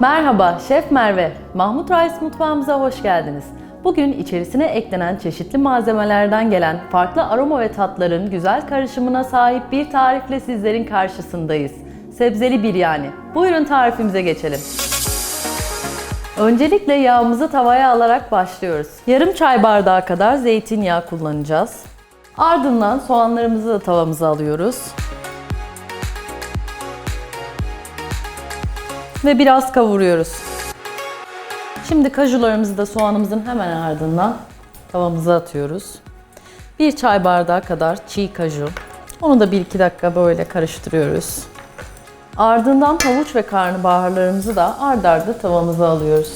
Merhaba, Şef Merve. Mahmut Reis mutfağımıza hoş geldiniz. Bugün içerisine eklenen çeşitli malzemelerden gelen farklı aroma ve tatların güzel karışımına sahip bir tarifle sizlerin karşısındayız. Sebzeli biryani. Buyurun tarifimize geçelim. Öncelikle yağımızı tavaya alarak başlıyoruz. Yarım çay bardağı kadar zeytinyağı kullanacağız. Ardından soğanlarımızı da tavamıza alıyoruz. Ve biraz kavuruyoruz. Şimdi kajularımızı da soğanımızın hemen ardından tavamıza atıyoruz. Bir çay bardağı kadar çiğ kaju. Onu da 1-2 dakika böyle karıştırıyoruz. Ardından havuç ve karnabaharlarımızı da ard arda tavamıza alıyoruz.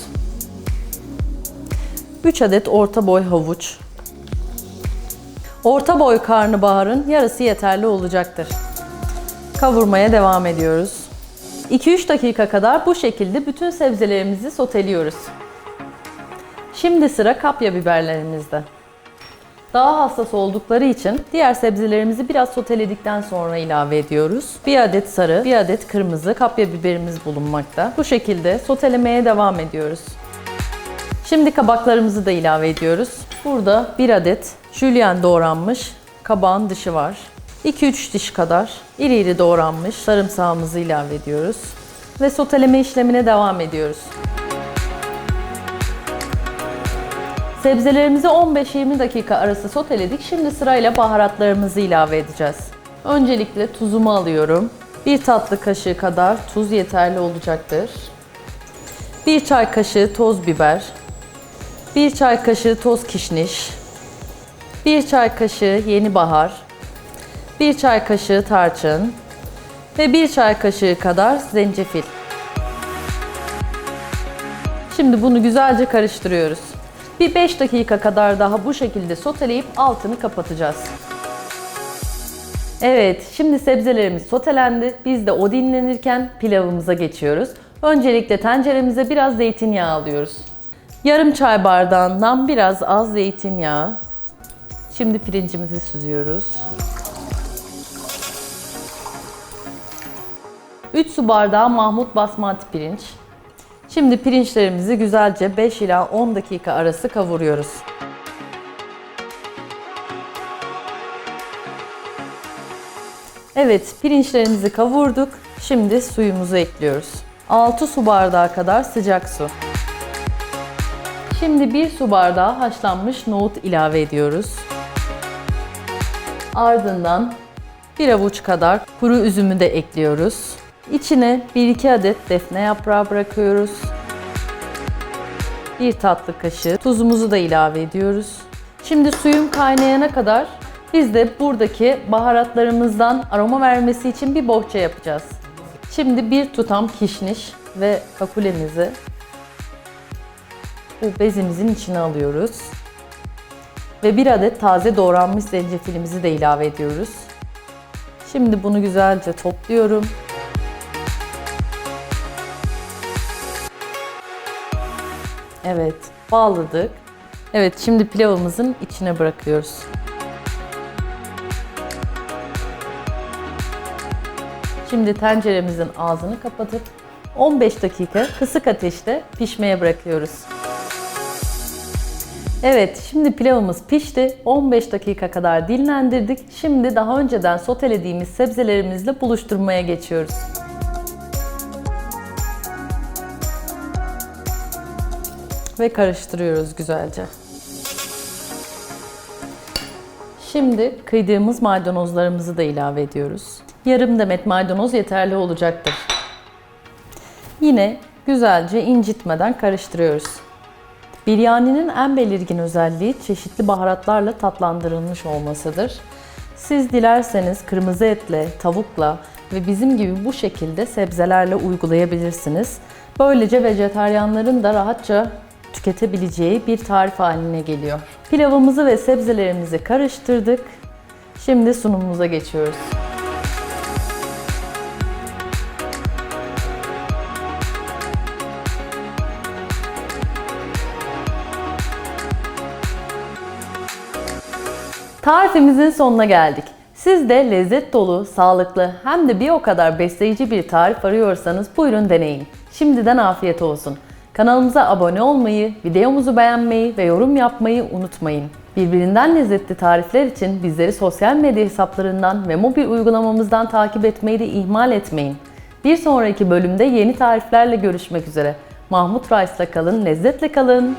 3 adet orta boy havuç. Orta boy karnabaharın yarısı yeterli olacaktır. Kavurmaya devam ediyoruz. 2-3 dakika kadar bu şekilde bütün sebzelerimizi soteliyoruz. Şimdi sıra kapya biberlerimizde. Daha hassas oldukları için diğer sebzelerimizi biraz soteledikten sonra ilave ediyoruz. Bir adet sarı, bir adet kırmızı kapya biberimiz bulunmakta. Bu şekilde sotelemeye devam ediyoruz. Şimdi kabaklarımızı da ilave ediyoruz. Burada bir adet jülyen doğranmış kabağın dışı var. 2-3 diş kadar iri iri doğranmış sarımsağımızı ilave ediyoruz. Ve soteleme işlemine devam ediyoruz. Sebzelerimizi 15-20 dakika arası soteledik. Şimdi sırayla baharatlarımızı ilave edeceğiz. Öncelikle tuzumu alıyorum. Bir tatlı kaşığı kadar tuz yeterli olacaktır. Bir çay kaşığı toz biber. Bir çay kaşığı toz kişniş. Bir çay kaşığı yeni bahar. Bir çay kaşığı tarçın ve bir çay kaşığı kadar zencefil. Şimdi bunu güzelce karıştırıyoruz. Bir 5 dakika kadar daha bu şekilde soteleyip altını kapatacağız. Evet, şimdi sebzelerimiz sotelendi. Biz de o dinlenirken pilavımıza geçiyoruz. Öncelikle tenceremize biraz zeytinyağı alıyoruz. Yarım çay bardağından biraz az zeytinyağı. Şimdi pirincimizi süzüyoruz. 3 su bardağı Mahmut basmati pirinç. Şimdi pirinçlerimizi güzelce 5 ila 10 dakika arası kavuruyoruz. Evet, pirinçlerimizi kavurduk. Şimdi suyumuzu ekliyoruz. 6 su bardağı kadar sıcak su. Şimdi 1 su bardağı haşlanmış nohut ilave ediyoruz. Ardından bir avuç kadar kuru üzümü de ekliyoruz. İçine 1-2 adet defne yaprağı bırakıyoruz. Bir tatlı kaşığı tuzumuzu da ilave ediyoruz. Şimdi suyun kaynayana kadar biz de buradaki baharatlarımızdan aroma vermesi için bir bohça yapacağız. Şimdi bir tutam kişniş ve kakulemizi bu bezimizin içine alıyoruz. Ve bir adet taze doğranmış zencefilimizi de ilave ediyoruz. Şimdi bunu güzelce topluyorum. Evet, bağladık. Evet, şimdi pilavımızın içine bırakıyoruz. Şimdi tenceremizin ağzını kapatıp 15 dakika kısık ateşte pişmeye bırakıyoruz. Evet, şimdi pilavımız pişti. 15 dakika kadar dinlendirdik. Şimdi daha önceden sotelediğimiz sebzelerimizle buluşturmaya geçiyoruz. Ve karıştırıyoruz güzelce. Şimdi kıydığımız maydanozlarımızı da ilave ediyoruz. Yarım demet maydanoz yeterli olacaktır. Yine güzelce incitmeden karıştırıyoruz. Biryaninin en belirgin özelliği çeşitli baharatlarla tatlandırılmış olmasıdır. Siz dilerseniz kırmızı etle, tavukla ve bizim gibi bu şekilde sebzelerle uygulayabilirsiniz. Böylece vejetaryenlerin de rahatça tüketebileceği bir tarif haline geliyor. Pilavımızı ve sebzelerimizi karıştırdık. Şimdi sunumumuza geçiyoruz. Tarifimizin sonuna geldik. Siz de lezzet dolu, sağlıklı hem de bir o kadar besleyici bir tarif arıyorsanız buyurun deneyin. Şimdiden afiyet olsun. Kanalımıza abone olmayı, videomuzu beğenmeyi ve yorum yapmayı unutmayın. Birbirinden lezzetli tarifler için bizleri sosyal medya hesaplarından ve mobil uygulamamızdan takip etmeyi de ihmal etmeyin. Bir sonraki bölümde yeni tariflerle görüşmek üzere. Mahmut Rice'la kalın, lezzetle kalın.